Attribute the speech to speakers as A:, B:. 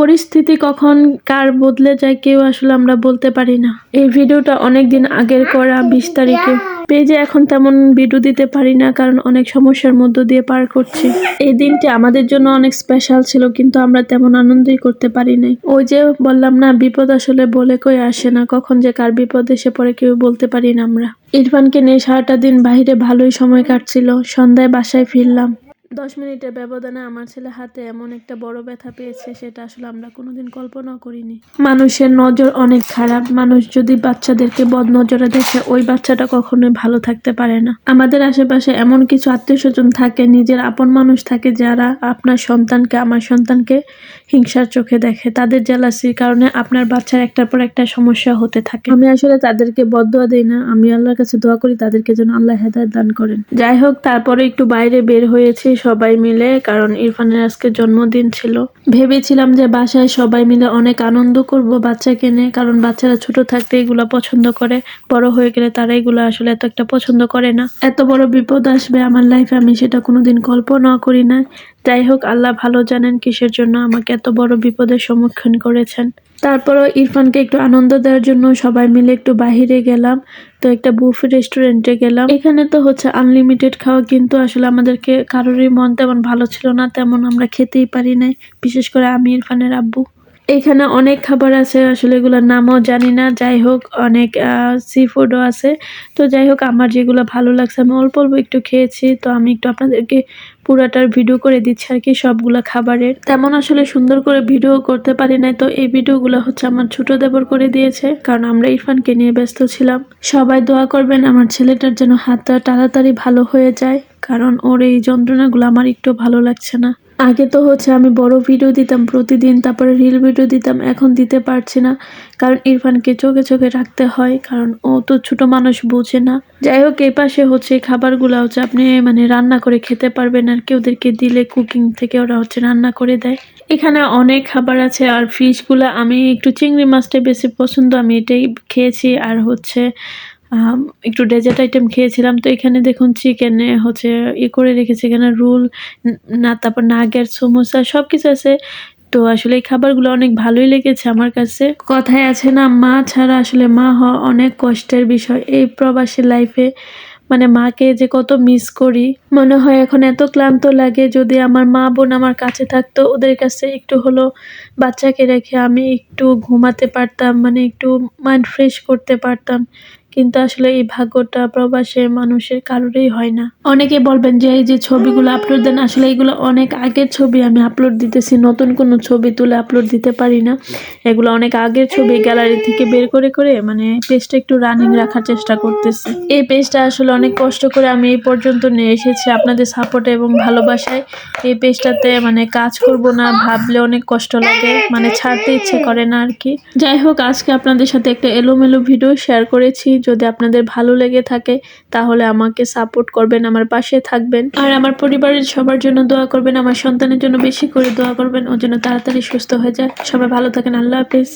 A: পরিস্থিতি কখন কার বদলে যায় কেউ আসলে আমরা বলতে পারি না। এই ভিডিওটা অনেক দিন আগের করা, বিশ তারিখে। পেজে এখন তেমন ভিডিও দিতে পারি না, কারণ অনেক সমস্যার মধ্য দিয়ে পার করছি। এই দিনটি আমাদের জন্য অনেক স্পেশাল ছিল, কিন্তু আমরা তেমন আনন্দই করতে পারি নাই। ওই যে বললাম না, বিপদ আসলে বলে কই আসে না, কখন যে কার বিপদ এসে পড়ে কেউ বলতে পারি না আমরা। ইরফানকে নিয়ে সারাটা দিন বাইরে ভালোই সময় কাটছিল, সন্ধ্যায় বাসায় ফিরলাম। দশ মিনিটের ব্যবধানে আমার ছেলে হাতে এমন একটা বড় ব্যথা পেয়েছে, সেটা আসলে আমরা কোনোদিন কল্পনাও করিনি। মানুষের নজর অনেক খারাপ। মানুষ যদি বাচ্চাদেরকে বদ নজরে দেখে, ওই বাচ্চাটা কখনোই ভালো থাকতে পারে না। আমাদের আশেপাশে এমন কিছু আত্মীয় স্বজন থাকে, নিজের আপন মানুষ থাকে যারা আপনার সন্তানকে, আমার সন্তানকে হিংসার চোখে দেখে। তাদের জেলাসির কারণে আপনার বাচ্চার একটার পর একটা সমস্যা হতে থাকে। আমি আসলে তাদেরকে বদয়া দেই না। আমি আল্লাহর কাছে দোয়া করি তাদেরকে যেন আল্লাহ হেদায়ত দান করেন। যাই হোক, তারপরে একটু বাইরে বের হয়েছি। সবাই মিলে, কারণ ইরফানের আজকে জন্মদিন ছিল। ভেবেছিলাম যে বাসায় সবাই মিলে অনেক আনন্দ করব বাচ্চা কেনে কারণ বাচ্চারা ছোট থাকতে এগুলো পছন্দ করে। বড় হয়ে গেলে তারা এগুলো আসলে এত একটা পছন্দ করে না। এত বড় বিপদ আসবে আমার লাইফে আমি সেটা কোনোদিন কল্পনা করি না যাই হোক, আল্লাহ ভালো জানেন কিসের জন্য আমাকে এত বড় বিপদের সম্মুখীন করেছেন। তারপরও ইরফানকে একটু আনন্দ দেওয়ার জন্য সবাই মিলে একটু বাহিরে গেলাম, তো একটা বুফে রেস্টুরেন্টে গেলাম। এখানে তো হচ্ছে আনলিমিটেড খাওয়া, কিন্তু আসলে আমাদেরকে কারোরই মন তেমন ভালো ছিল না, তেমন আমরা খেতেই পারি নাই, বিশেষ করে আমি, ইরফানের আব্বু। এখানে অনেক খাবার আছে, আসলে এগুলোর নামও জানি না, যাই হোক, অনেক সি ফুডও আছে। তো যাই হোক, আমার যেগুলো ভালো লাগছে, আমি অল্প অল্প একটু খেয়েছি, তো আমি একটু আপনাদেরকে পুরাটার ভিডিও করে দিচ্ছে আর কি সবগুলা খাবারের। তেমন আসলে সুন্দর করে ভিডিও করতে পারি নাই, তো এই ভিডিওগুলো হচ্ছে আমার ছোট দেবর করে দিয়েছে, কারণ আমরা ইরফানকে নিয়ে ব্যস্ত ছিলাম। সবাই দোয়া করবেন আমার ছেলেটার যেন হাতটা তাড়াতাড়ি ভালো হয়ে যায়, কারণ ওর এই যন্ত্রণাগুলো আমার একটু ভালো লাগছে না। আগে তো হচ্ছে আমি বড় ভিডিও দিতাম প্রতিদিন, তারপরে রিল ভিডিও দিতাম, এখন দিতে পারছি না। কারণ ইরফানকে চোখে চোখে রাখতে হয়, কারণ ও তো ছোট মানুষ, বোঝে না। যাই হোক, এই পাশে হচ্ছে খাবারগুলো হচ্ছে আপনি মানে রান্না করে খেতে পারবেন, আর কি ওদেরকে দিলে কুকিং থেকে ওরা হচ্ছে রান্না করে দেয়। এখানে অনেক খাবার আছে, আর ফিশগুলো আমি একটু চিংড়ি মাছটাই বেশি পছন্দ, আমি এটাই খেয়েছি। আর হচ্ছে একটু ডেজার্ট আইটেম খেয়েছিলাম, তো এখানে দেখুন চিকেনে হচ্ছে ই করে রেখেছে এখানে রোল না, তারপর নাগের, সমোসা সব কিছু আছে। তো আসলে এই খাবারগুলো অনেক ভালোই লেগেছে আমার কাছে। কথায় আছে না, মা ছাড়া আসলে মা হওয়া অনেক কষ্টের বিষয়। এই প্রবাসী লাইফে মানে মাকে যে কত মিস করি, মনে হয় এখন এত ক্লান্ত লাগে যদি আমার মা বোন আমার কাছে থাকতো, ওদের কাছে একটু হলো বাচ্চাকে রেখে আমি একটু ঘুমাতে পারতাম মানে একটু মাইন্ড ফ্রেশ করতে পারতাম। কিন্তু আসলে এই ভাগ্যটা প্রবাসে মানুষের কারোরই হয় না। অনেকে বলবেন যে, এই যে ছবিগুলো আপলোড দেন, আসলে এগুলো অনেক আগের ছবি, আমি আপলোড দিতেছি, নতুন কোনো ছবি তুলে আপলোড দিতে পারি না। এগুলো অনেক আগের ছবি গ্যালারি থেকে বের করে করে মানে পেজটা একটু রানিং রাখার চেষ্টা করতেছি। এই পেজটা আসলে অনেক কষ্ট করে আমি এই পর্যন্ত নিয়ে এসেছি আপনাদের সাপোর্টে এবং ভালোবাসায়। এই পেজটাতে মানে কাজ করব না, ভাবলে অনেক কষ্ট লাগে মানে ছাড়তে ইচ্ছে করে না আর কি। যাই হোক, আজকে আপনাদের সাথে একটা এলোমেলো ভিডিও শেয়ার করেছি। যদি আপনাদের ভালো লেগে থাকে, তাহলে আমাকে সাপোর্ট করবেন, আমার পাশে থাকবেন। আর আমার পরিবারের সবার জন্য দোয়া করবেন, আমার সন্তানের জন্য বেশি করে দোয়া করবেন, ও জন্য তাড়াতাড়ি সুস্থ হয়ে যায়। সবাই ভালো থাকেন, আল্লাহ হাফিজ।